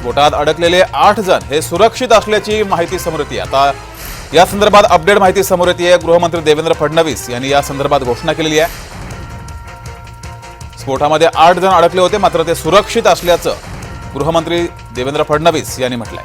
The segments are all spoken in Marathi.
स्फोटात अडकलेले आठ जण हे सुरक्षित असल्याची माहिती समोर येते. आता या संदर्भात अपडेट माहिती समोर येते. गृहमंत्री देवेंद्र फडणवीस यांनी या संदर्भात घोषणा केलेली आहे. स्फोटामध्ये आठ जण अडकले होते मात्र ते सुरक्षित असल्याचं गृहमंत्री देवेंद्र फडणवीस यांनी म्हटलंय.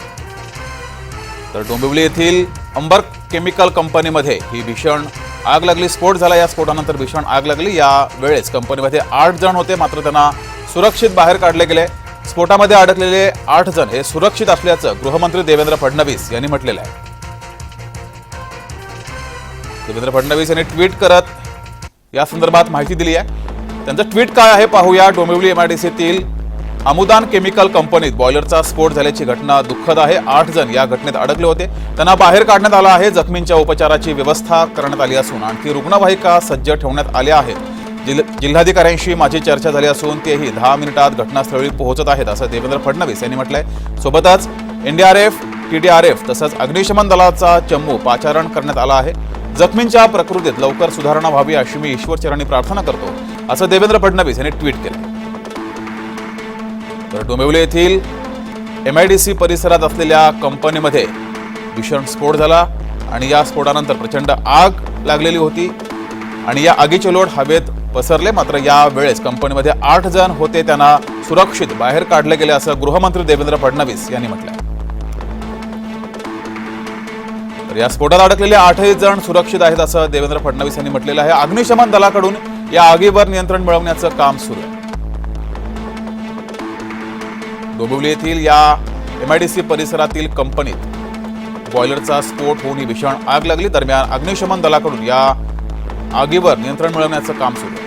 तर डोंबिवली येथील अंबर केमिकल कंपनीमध्ये ही भीषण आग लागली. स्फोट झाला. या स्फोटानंतर भीषण आग लागली. या वेळेस कंपनीमध्ये आठ जण होते मात्र त्यांना सुरक्षित बाहेर काढले गेले. स्फोटामध्ये अडकलेले आठ जण हे सुरक्षित असल्याचं गृहमंत्री देवेंद्र फडणवीस यांनी म्हटलेलं आहे. देवेंद्र फडणवीस यांनी ट्विट करत या संदर्भात माहिती दिली आहे. त्यांचं ट्विट काय आहे पाहूया. डोंबिवली एमआयडीसीतील अमुदान केमिकल कंपनीत बॉयलरचा स्फोट झाल्याची घटना दुःखद आहे. आठ जण या घटनेत अडकले होते. त्यांना बाहेर काढण्यात आलं आहे. जखमींच्या उपचाराची व्यवस्था करण्यात आली असून आणखी रुग्णवाहिका सज्ज ठेवण्यात आल्या आहेत. जिल जिल्हाधिकाऱ्यांशी माझी चर्चा झाली असून तेही दहा मिनिटात घटनास्थळी पोहोचत आहेत असं देवेंद्र फडणवीस यांनी म्हटलंय. सोबतच एनडीआरएफ टीडीआरएफ तसंच अग्निशमन दलाचा चमू पाचारण करण्यात आला आहे. जखमींच्या प्रकृतीत लवकर सुधारणा व्हावी अशी मी ईश्वरचरणी प्रार्थना करतो असं देवेंद्र फडणवीस यांनी ट्विट केलं तर डोंबिवली येथील एमआयडीसी परिसरात असलेल्या कंपनीमध्ये भीषण स्फोट झाला आणि या स्फोटानंतर प्रचंड आग लागलेली होती. आणि या आगीचे लोट हवेत पसरले. मात्र या वेळेस कंपनीमध्ये आठ जण होते त्यांना सुरक्षित बाहेर काढले गेले असं गृहमंत्री देवेंद्र फडणवीस यांनी म्हटलं तर या स्फोटात अडकलेले आठही जण सुरक्षित आहेत असं देवेंद्र फडणवीस यांनी म्हटलेलं आहे. अग्निशमन दलाकडून या आगीवर नियंत्रण मिळवण्याचं काम सुरू आहे. डोंबिवली येथील या एमआयडीसी परिसरातील कंपनीत बॉयलरचा स्फोट होऊन ही भीषण आग लागली. दरम्यान अग्निशमन दलाकडून या आगीवर नियंत्रण मिळवण्याचं काम सुरू आहे.